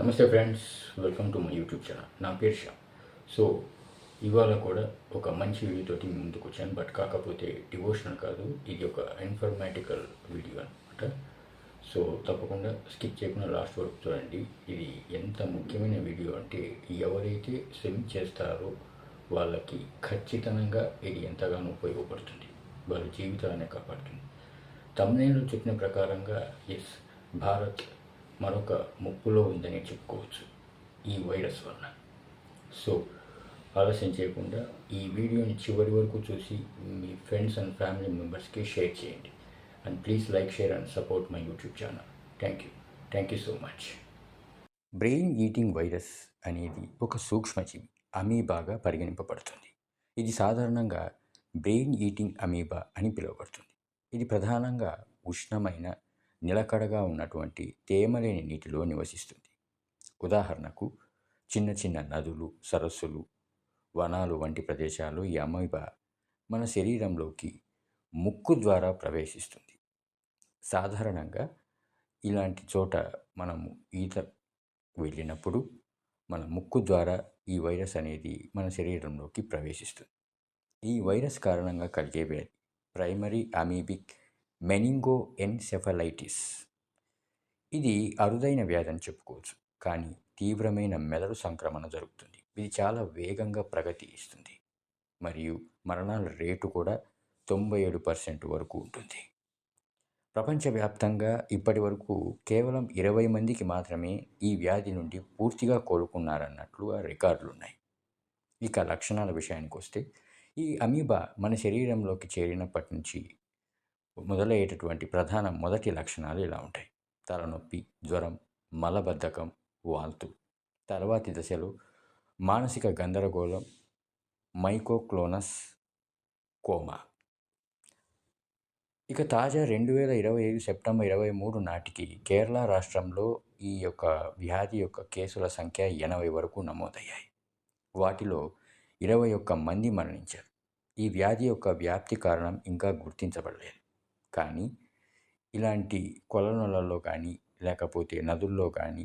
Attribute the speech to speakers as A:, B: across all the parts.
A: నమస్తే friends welcome to my YouTube channel. నా పేరు షా సో ఇవాళ కూడా ఒక మంచి వీడియోతోటి ముందుకు వచ్చాను. బట్ కాకపోతే డివోషనల్ కాదు ఇది ఒక ఇన్ఫర్మాటికల్ వీడియో అనమాట సో తప్పకుండా స్కిప్ చేయకుండా లాస్ట్ వరకు చూడండి. ఇది ఎంత ముఖ్యమైన వీడియో అంటే ఎవరైతే స్విమ్ చేస్తారో వాళ్ళకి ఖచ్చితంగా ఇది ఎంతగానో ఉపయోగపడుతుంది. వాళ్ళ జీవితాన్ని కాపాడుతుంది. తమ్నేలు చెప్పిన ప్రకారంగా ఎస్ భారత్ మరొక ముప్పులో ఉందని చెప్పుకోవచ్చు ఈ వైరస్ వలన. సో ఆలస్యం చేయకుండా ఈ వీడియోని చివరి వరకు చూసి మీ ఫ్రెండ్స్ అండ్ ఫ్యామిలీ మెంబర్స్కి షేర్ చేయండి. And please like share and support my YouTube channel. Thank you. Thank you so much. Brain eating virus అనేది ఒక సూక్ష్మజీవి అమీబాగా పరిగణింపబడుతుంది. ఇది సాధారణంగా బ్రెయిన్ ఈటింగ్ అమీబా అని పిలువబడుతుంది. ఇది ప్రధానంగా ఉష్ణమైన నిలకడగా ఉన్నటువంటి తేమలేని నీటిలో నివసిస్తుంది. ఉదాహరణకు చిన్న చిన్న నదులు సరస్సులు వనాలు వంటి ప్రదేశాలు ఈ అమీబా మన శరీరంలోకి ముక్కు ద్వారా ప్రవేశిస్తుంది. సాధారణంగా ఇలాంటి చోట మనము ఈత వెళ్ళినప్పుడు మన ముక్కు ద్వారా ఈ వైరస్ అనేది మన శరీరంలోకి ప్రవేశిస్తుంది. ఈ వైరస్ కారణంగా కలిగే వ్యాధి ప్రైమరీ అమీబిక్ మెనింగో ఎన్సెఫలైటిస్ ఇది అరుదైన వ్యాధి అని చెప్పుకోవచ్చు కానీ తీవ్రమైన మెదడు సంక్రమణ జరుగుతుంది. ఇది చాలా వేగంగా ప్రగతి ఇస్తుంది మరియు మరణాల రేటు కూడా తొంభై ఏడు పర్సెంట్ వరకు ఉంటుంది. ప్రపంచవ్యాప్తంగా ఇప్పటి వరకు కేవలం ఇరవై మందికి మాత్రమే ఈ వ్యాధి నుండి పూర్తిగా కోలుకున్నారన్నట్లుగా రికార్డులు ఉన్నాయి. ఇక లక్షణాల విషయానికి వస్తే ఈ అమీబా మన శరీరంలోకి చేరినప్పటి నుంచి మొదలయ్యేటటువంటి ప్రధాన మొదటి లక్షణాలు ఇలా ఉంటాయి. తలనొప్పి జ్వరం మలబద్ధకం వాంతు తర్వాతి దశలో మానసిక గందరగోళం మైకోక్లోనస్ కోమా. ఇక తాజా రెండు వేల ఇరవై ఐదు సెప్టెంబర్ ఇరవై మూడు నాటికి కేరళ రాష్ట్రంలో ఈ యొక్క వ్యాధి యొక్క కేసుల సంఖ్య ఎనభై వరకు నమోదయ్యాయి. వాటిలో ఇరవై ఒక్క మంది మరణించారు. ఈ వ్యాధి యొక్క వ్యాప్తి కారణం ఇంకా గుర్తించబడలేదు. కానీ ఇలాంటి కొలనులలో కానీ లేకపోతే నదుల్లో కానీ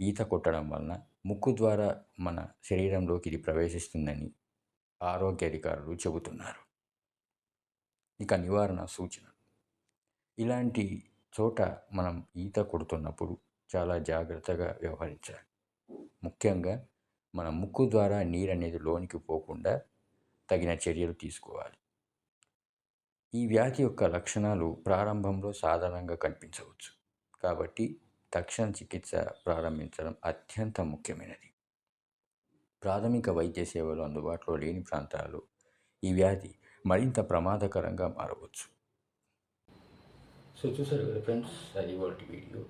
A: ఈత కొట్టడం వలన ముక్కు ద్వారా మన శరీరంలోకి ఇది ప్రవేశిస్తుందని ఆరోగ్య అధికారులు చెబుతున్నారు. ఇక నివారణ సూచన. ఇలాంటి చోట మనం ఈత కొడుతున్నప్పుడు చాలా జాగ్రత్తగా వ్యవహరించాలి. ముఖ్యంగా మన ముక్కు ద్వారా నీరు అనేది లోనికి పోకుండా తగిన చర్యలు తీసుకోవాలి. ఈ వ్యాధి యొక్క లక్షణాలు ప్రారంభంలో సాధారణంగా కనిపించవచ్చు. కాబట్టి తక్షణ చికిత్స ప్రారంభించడం అత్యంత ముఖ్యమైనది. ప్రాథమిక వైద్య సేవలు అందుబాటులో లేని ప్రాంతాలు ఈ వ్యాధి మరింత ప్రమాదకరంగా మారవచ్చు. సో చూసారు కదా ఫ్రెండ్స్ అది వాటి వీడియో.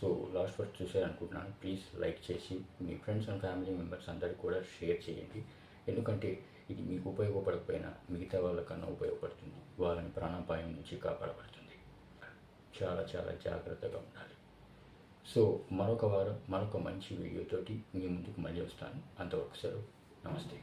A: సో లాస్ట్ వరకు చూసారనుకుంటున్నాను ప్లీజ్ లైక్ చేసి మీ ఫ్రెండ్స్ అండ్ ఫ్యామిలీ మెంబర్స్ అందరికీ కూడా షేర్ చేయండి. ఎందుకంటే ఇది మీకు ఉపయోగపడకపోయినా మిగతా వాళ్ళకన్నా ఉపయోగపడుతుంది. వాళ్ళని ప్రాణాపాయం నుంచి కాపాడబడుతుంది. చాలా చాలా జాగ్రత్తగా ఉండాలి. సో మరొక వారం మరొక మంచి వీడియోతోటి మీ ముందుకు మళ్ళీ వస్తాను. అంతవరకు సెలవు. నమస్తే.